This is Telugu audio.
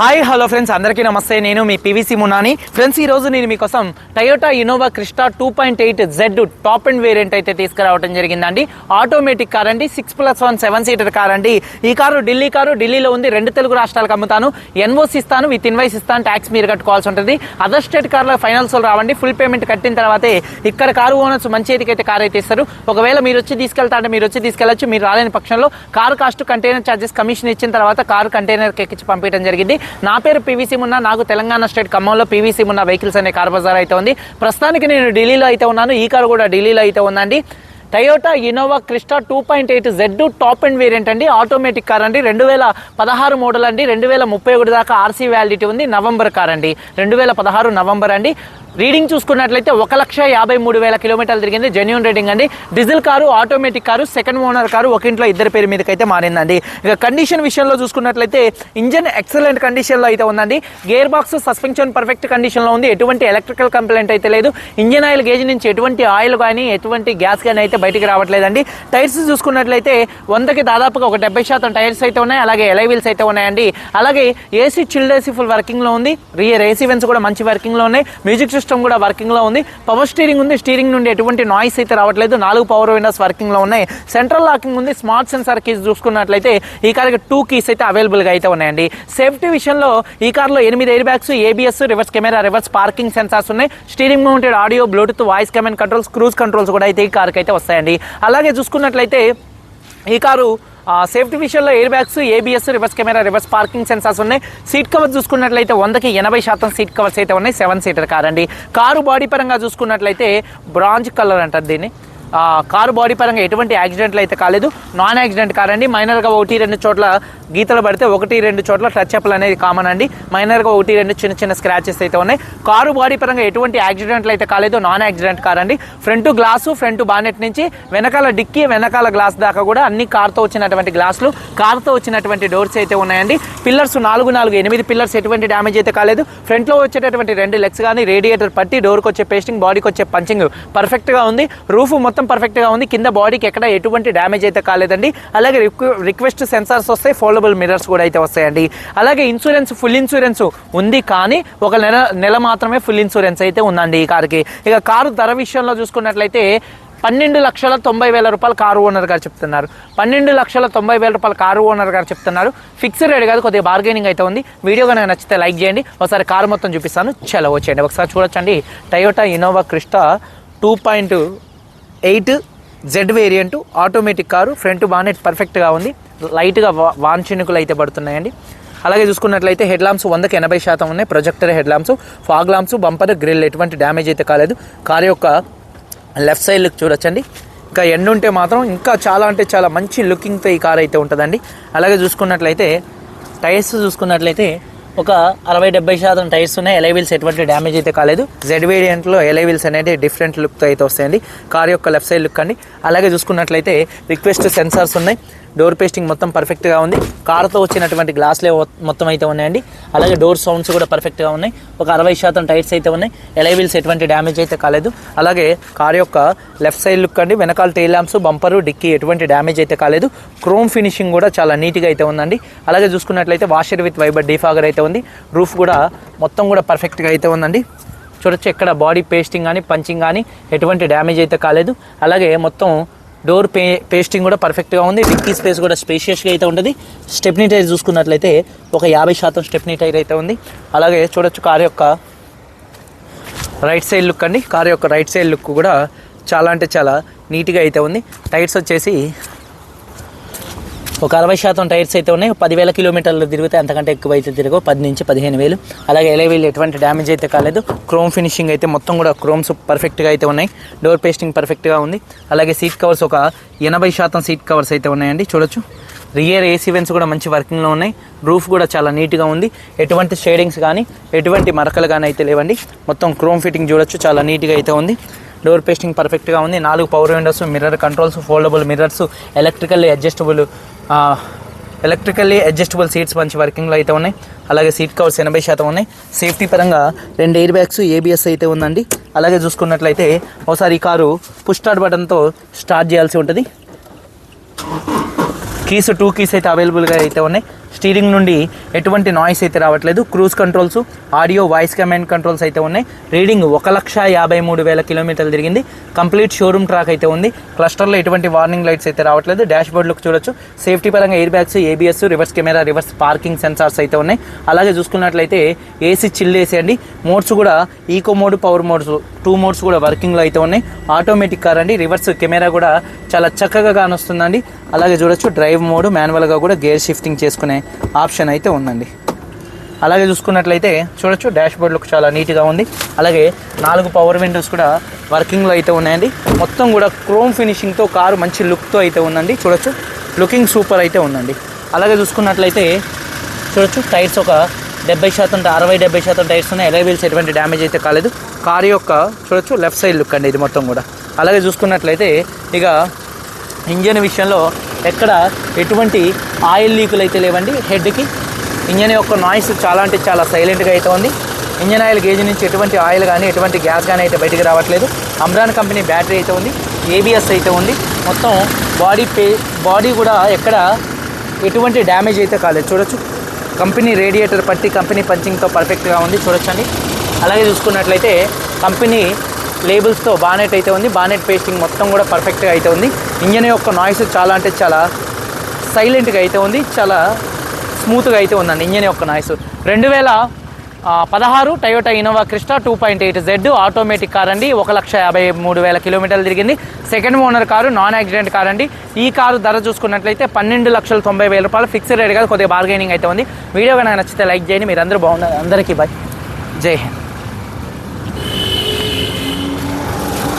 హాయ్ హలో ఫ్రెండ్స్ అందరికీ నమస్తే. నేను మీ పివిసి మునాని ఫ్రెండ్స్ ఈ రోజు నేను మీకోసం Toyota Innova Crysta two point eight Z top and variant అయితే తీసుకురావడం జరిగిందండి. ఆటోమేటిక్ కార్ అండి. Six plus one seven seater car అండి. ఈ కారు ఢిల్లీ కారు. ఢిల్లీలో ఉంది. రెండు తెలుగు రాష్ట్రాలకు అమ్ముతాను. ఎన్ఓసి ఇస్తాను. విత్ ఇన్వైస్ ఇస్తాను. ట్యాక్స్ మీరు కట్టుకోవాల్సి ఉంటుంది. అదర్ స్టేట్ కార్లో ఫైనాన్స్ రావండి. ఫుల్ పేమెంట్ కట్టిన తర్వాతే ఇక్కడ కారు ఓనర్స్ మంచి అయితే కార్ అయితే ఇస్తారు. ఒకవేళ మీరు వచ్చి తీసుకెళ్తా అంటే మీరు వచ్చి తీసుకెళ్ళొచ్చు మీరు రాలేని పక్షంలో car cost container charges commission ఇచ్చిన తర్వాత కారు కంటైనర్ ఎక్కించి పంపించడం జరిగింది. నా పేరు పీవీసీ మున్నా నాకు తెలంగాణ స్టేట్ ఖమ్మంలో పీవీసీ మున్నా వెహికల్స్ అనే కార్ బజార్ అయితే ఉంది. ప్రస్తుతానికి నేను ఢిల్లీలో అయితే ఉన్నాను. ఈ కారు కూడా ఢిల్లీలో అయితే ఉందండి. Toyota Innova Crysta two point eight Z top and variant అండి. ఆటోమేటిక్ కార్ అండి. రెండు వేల పదహారు మోడల్ అండి. రెండు వేల ముప్పై ఒకటి దాకా ఆర్సీ వ్యాలిడిటీ ఉంది. నవంబర్ కార్ అండి. రెండు వేల పదహారు నవంబర్ అండి. రీడింగ్ చూసుకున్నట్లయితే ఒక లక్ష యాభై మూడు వేల కిలోమీటర్లు తిరిగింది. జెన్యున్ రీడింగ్ అండి. Diesel car automatic car second owner car ఒక ఇంట్లో ఇద్దరి పేరు మీదకైతే అయితే మారిందండి. ఇక కండిషన్ విషయంలో చూసుకున్నట్లయితే ఇంజన్ ఎక్సలెంట్ కండిషన్లో అయితే ఉందండి. గేర్ బాక్స్ సస్పెన్షన్ పర్ఫెక్ట్ కండిషన్లో ఉంది. ఎటువంటి ఎలక్ట్రికల్ కంప్లైంట్ అయితే లేదు. ఇంజన్ ఆయిల్ గేజ్ నుంచి ఎటువంటి ఆయిల్ కానీ ఎటువంటి గ్యాస్ కానీ అయితే బయటికి రావట్లేదండి. టైర్స్ చూసుకున్నట్లయితే వందకి దాదాపుగా ఒక డెబ్బై శాతం టైర్స్ అయితే ఉన్నాయి. అలాగే ఎలై వీల్స్ అయితే ఉన్నాయండి. అలాగే ఏసీ చిల్డ్ ఏసీ ఫుల్ వర్కింగ్లో ఉంది. రియర్ ఏసీ వెన్స్ కూడా మంచి వర్కింగ్లో ఉన్నాయి. మ్యూజిక్ సిస్టమ్ కూడా వర్కింగ్లో ఉంది. పవర్ స్టీరింగ్ ఉంది. స్టీరింగ్ నుండి ఎటువంటి నాయిస్ అయితే రావట్లేదు. నాలుగు పవర్ విండోస్ వర్కింగ్లో ఉన్నాయి. సెంట్రల్ లాకింగ్ ఉంది. స్మార్ట్ సెన్సార్ కీస్ చూసుకున్నట్లయితే ఈ కార్కి టూ కీస్ అయితే అవైలబుల్గా అయితే ఉన్నాయండి. సేఫ్టీ విషయంలో ఈ కార్లో ఎనిమిది airbags ABS reverse camera reverse parking sensors ఉన్నాయి. Steering mounted audio Bluetooth voice command controls cruise controls కూడా అయితే ఈ కార్కి అయితే వస్తాయండి అలాగే చూసుకున్నట్లయితే ఈ కారు ఆ, సేఫ్టీ విషయంలో airbags ABS reverse camera reverse parking sensors ఉన్నాయి. సీట్ కవర్ చూసుకున్నట్లయితే వందకి ఎనభై శాతం సీట్ కవర్స్ అయితే ఉన్నాయి. సెవెన్ సీటర్ కార్ అండి. కారు బాడీ పరంగా చూసుకున్నట్లయితే బ్రాంజ్ కలర్ అంటారు దీన్ని. కారు బాడీ పరంగా ఎటువంటి యాక్సిడెంట్లు అయితే కాలేదు. నాన్ యాక్సిడెంట్ కార్ అండి మైనర్గా ఒకటి రెండు చోట్ల గీతలు పడితే ఒకటి రెండు చోట్ల టచ్ అప్లు అనేది కామన్ అండి. మైనర్గా ఒకటి రెండు చిన్న చిన్న స్క్రాచెస్ అయితే ఉన్నాయి. కారు బాడీ పరంగా ఎటువంటి యాక్సిడెంట్లు అయితే కాలేదు. నాన్ యాక్సిడెంట్ కార్ అండి ఫ్రంట్ గ్లాసు ఫ్రంట్ బానెట్ నుంచి వెనకాల డిక్కీ వెనకాల గ్లాస్ దాకా కూడా అన్ని కార్తో వచ్చినటువంటి గ్లాసులు కార్తో వచ్చినటువంటి డోర్స్ అయితే ఉన్నాయండి. పిల్లర్స్ నాలుగు నాలుగు ఎనిమిది పిల్లర్స్ ఎటువంటి డ్యామేజ్ అయితే కాలేదు. ఫ్రంట్లో వచ్చేటటువంటి రెండు లెగ్స్ కానీ రేడియేటర్ పట్టి డోర్కి వచ్చే పేస్టింగ్ బాడీకి వచ్చే పంచింగ్ పర్ఫెక్ట్గా ఉంది. రూఫ్ మొత్తం మొత్తం పర్ఫెక్ట్గా ఉంది. కింద బాడీకి ఎక్కడ ఎటువంటి డ్యామేజ్ అయితే కాలేదండి. అలాగే రిక్వెస్ట్ సెన్సార్స్ వస్తాయి ఫోల్డబుల్ మిర్రర్స్ కూడా అయితే వస్తాయండి. అలాగే ఇన్సూరెన్స్ ఫుల్ ఇన్సూరెన్స్ ఉంది కానీ ఒక నెల నెల మాత్రమే ఫుల్ ఇన్సూరెన్స్ అయితే ఉందండి ఈ కార్కి. ఇక కారు ధర విషయంలో చూసుకున్నట్లయితే పన్నెండు లక్షల తొంభై వేల రూపాయలు కారు ఓనర్ గారు చెప్తున్నారు. పన్నెండు లక్షల తొంభై వేల రూపాయలు కారు ఓనర్ గారు చెప్తున్నారు. ఫిక్స్డ్ రేట్ కాదు కొద్దిగా బార్గెనింగ్ అయితే ఉంది. వీడియో కనుక నచ్చితే లైక్ చేయండి. ఒకసారి కారు మొత్తం చూపిస్తాను. చలో వచ్చేయండి. ఒకసారి చూడొచ్చండి. Toyota Innova Crysta two point eight Z variant automatic car front bonnet పర్ఫెక్ట్గా ఉంది. లైట్గా వా వాన్ చినుకులు అయితే పడుతున్నాయండి. అలాగే చూసుకున్నట్లయితే హెడ్ లాంప్స్ వందకి ఎనభై శాతం ఉన్నాయి. Projector headlamps fog lamps bumper grille ఎటువంటి డ్యామేజ్ అయితే కాలేదు. కారు యొక్క లెఫ్ట్ సైడ్ లుక్ చూడొచ్చండి. ఇంకా ఎండ ఉంటే మాత్రం ఇంకా చాలా అంటే చాలా మంచి లుకింగ్తో ఈ కార్ అయితే ఉంటుందండి. అలాగే చూసుకున్నట్లయితే టైర్స్ చూసుకున్నట్లయితే ఒక అరవై డెబ్బై శాతం టైర్స్ ఉన్నాయి. ఎలై వీల్స్ ఎటువంటి డ్యామేజ్ అయితే కాలేదు. జెడ్ వేరియంట్లో ఎలై వీల్స్ అనేది డిఫరెంట్ లుక్తో అయితే వస్తాయండి. కార్ యొక్క లెఫ్ట్ సైడ్ లుక్ అండి. అలాగే చూసుకున్నట్లయితే రిక్వెస్ట్ సెన్సార్స్ ఉన్నాయి. డోర్ పేస్టింగ్ మొత్తం పర్ఫెక్ట్గా ఉంది. కారుతో వచ్చినటువంటి గ్లాస్లే మొత్తం అయితే ఉన్నాయండి. అలాగే డోర్ సౌండ్స్ కూడా పర్ఫెక్ట్గా ఉన్నాయి. ఒక అరవై శాతం టైర్స్ అయితే ఉన్నాయి. ఎలైవిల్స్ ఎటువంటి డ్యామేజ్ అయితే కాలేదు. అలాగే కార్ యొక్క లెఫ్ట్ సైడ్ లుక్ అండి. వెనకాల టైల్ ల్యాంప్స్ బంపరు డిక్కీ ఎటువంటి డ్యామేజ్ అయితే కాలేదు. క్రోమ్ ఫినిషింగ్ కూడా చాలా నీట్గా అయితే ఉందండి. అలాగే చూసుకున్నట్లయితే వాషర్ విత్ వైబర్ డీఫాగర్ అయితే ఉంది. రూఫ్ కూడా మొత్తం కూడా పర్ఫెక్ట్గా అయితే ఉందండి. చూడొచ్చు ఎక్కడ బాడీ పేస్టింగ్ కానీ పంచింగ్ కానీ ఎటువంటి డ్యామేజ్ అయితే కాలేదు. అలాగే మొత్తం డోర్ పే పేస్టింగ్ కూడా పర్ఫెక్ట్గా ఉంది. డిక్కీ స్పేస్ కూడా స్పేషియస్గా అయితే ఉంటుంది. స్టెప్నీ టైర్ చూసుకున్నట్లయితే ఒక యాభై శాతం స్టెప్నీ టైర్ అయితే ఉంది. అలాగే చూడొచ్చు కార్ యొక్క రైట్ సైడ్ లుక్ అండి. కార్ యొక్క రైట్ సైడ్ లుక్ కూడా చాలా అంటే చాలా నీట్గా అయితే ఉంది. టైర్స్ వచ్చేసి ఒక అరవై శాతం టైర్స్ అయితే ఉన్నాయి. పదివేల కిలోమీటర్లు తిరిగితే అంతకంటే ఎక్కువ అయితే తిరగవు. పది నుంచి పదిహేను వేలు. అలాగే ఎలైవీలు ఎటువంటి డ్యామేజ్ అయితే కాలేదు. క్రోమ్ ఫినిషింగ్ అయితే మొత్తం కూడా క్రోమ్స్ పర్ఫెక్ట్గా అయితే ఉన్నాయి. డోర్ పేస్టింగ్ పర్ఫెక్ట్గా ఉంది. అలాగే సీట్ కవర్స్ ఒక ఎనభై శాతం సీట్ కవర్స్ అయితే ఉన్నాయండి. చూడొచ్చు. రియర్ ఏసీ వెన్స్ కూడా మంచి వర్కింగ్లో ఉన్నాయి. రూఫ్ కూడా చాలా నీట్గా ఉంది. ఎటువంటి షేడింగ్స్ కానీ ఎటువంటి మరకలు కానీ అయితే లేవండి. మొత్తం క్రోమ్ ఫిట్టింగ్ చూడొచ్చు. చాలా నీట్గా అయితే ఉంది. డోర్ పేస్టింగ్ పర్ఫెక్ట్గా ఉంది. నాలుగు power windows mirror controls foldable mirrors electrically adjustable electrically adjustable seats మంచి వర్కింగ్లో అయితే ఉన్నాయి. అలాగే సీట్ కవర్స్ ఎనభై శాతం ఉన్నాయి. సేఫ్టీ పరంగా రెండు ఎయిర్ బ్యాగ్స్ ఏబిఎస్ అయితే ఉందండి. అలాగే చూసుకున్నట్లయితే ఒకసారి ఈ కారు పుష్ స్టార్ట్ బటన్తో స్టార్ట్ చేయాల్సి ఉంటుంది. కీస్ టూ కీస్ అయితే అవైలబుల్గా అయితే ఉన్నాయి. స్టీరింగ్ నుండి ఎటువంటి నాయిస్ అయితే రావట్లేదు. Cruise controls audio voice command controls అయితే ఉన్నాయి. రీడింగ్ ఒక లక్ష యాభై మూడు వేల కిలోమీటర్లు తిరిగింది. కంప్లీట్ షోరూమ్ ట్రాక్ అయితే ఉంది. క్లస్టర్లో ఎటువంటి వార్నింగ్ లైట్స్ అయితే రావట్లేదు. డాష్ బోర్డ్లోకి చూడొచ్చు. సేఫ్టీ పరంగా airbags ABS reverse camera reverse parking sensors అయితే ఉన్నాయి. అలాగే చూసుకున్నట్లయితే ఏసీ చిల్ ఏసీ అండి మోడ్స్ కూడా eco mode power modes two modes కూడా వర్కింగ్లో అయితే ఉన్నాయి. ఆటోమేటిక్ కార్ అండి. రివర్స్ కెమెరా కూడా చాలా చక్కగా కానొస్తుందండి. అలాగే చూడొచ్చు డ్రైవ్ మోడ్ మాన్యువల్గా కూడా గేర్ షిఫ్టింగ్ చేసుకునే ఆప్షన్ అయితే ఉందండి. అలాగే చూసుకున్నట్లయితే చూడొచ్చు డాష్బోర్డ్ లుక్ చాలా నీట్గా ఉంది. అలాగే నాలుగు పవర్ విండోస్ కూడా వర్కింగ్లో అయితే ఉన్నాయండి. మొత్తం కూడా క్రోమ్ ఫినిషింగ్తో కారు మంచి లుక్తో అయితే ఉందండి. చూడొచ్చు లుకింగ్ సూపర్ అయితే ఉందండి. అలాగే చూసుకున్నట్లయితే చూడొచ్చు టైర్స్ ఒక డెబ్బై శాతం అరవై డెబ్బై శాతం టైర్స్ ఉన్నాయి. ఎలా వీల్స్ ఎటువంటి డ్యామేజ్ అయితే కాలేదు. కారు యొక్క చూడొచ్చు లెఫ్ట్ సైడ్ లుక్ అండి ఇది మొత్తం కూడా. అలాగే చూసుకున్నట్లయితే ఇక ఇంజన్ విషయంలో ఎక్కడ ఎటువంటి ఆయిల్ లీకులు అయితే లేవండి. హెడ్కి ఇంజన్ యొక్క నాయిస్ చాలా అంటే చాలా సైలెంట్గా అయితే ఉంది. ఇంజన్ ఆయిల్ గేజ్ నుంచి ఎటువంటి ఆయిల్ కానీ ఎటువంటి గ్యాస్ కానీ అయితే బయటికి రావట్లేదు. అమ్రాన్ కంపెనీ బ్యాటరీ అయితే ఉంది. ఏబిఎస్ అయితే ఉంది. మొత్తం బాడీ పే బాడీ కూడా ఎక్కడ ఎటువంటి డ్యామేజ్ అయితే కాలేదు. చూడొచ్చు. కంపెనీ రేడియేటర్ పట్టి కంపెనీ పంచింగ్తో పర్ఫెక్ట్గా ఉంది. చూడొచ్చండి. అలాగే చూసుకున్నట్లయితే కంపెనీ లేబుల్స్తో బానెట్ అయితే ఉంది. బానెట్ పేస్టింగ్ మొత్తం కూడా పర్ఫెక్ట్గా అయితే ఉంది. ఇంజన్ యొక్క నాయిస్ చాలా అంటే చాలా సైలెంట్గా అయితే ఉంది. చాలా స్మూత్గా అయితే ఉందండి ఇంజన్ యొక్క నాయిస్. రెండు వేల పదహారు Toyota Innova Crysta two point eight Z automatic car అండి. ఒక లక్ష యాభై మూడు వేల కిలోమీటర్లు తిరిగింది. Second owner car non accident car అండి. ఈ కారు ధర చూసుకున్నట్లయితే పన్నెండు లక్షల తొంభై వేల రూపాయలు ఫిక్స్డ్ రేట్ కాదు కొద్దిగా బార్గెనింగ్ అయితే ఉంది. వీడియో కనుక నచ్చితే లైక్ చేయండి. మీరు అందరూ బాగున్నారు అందరికీ బాయ్ జై హింద్.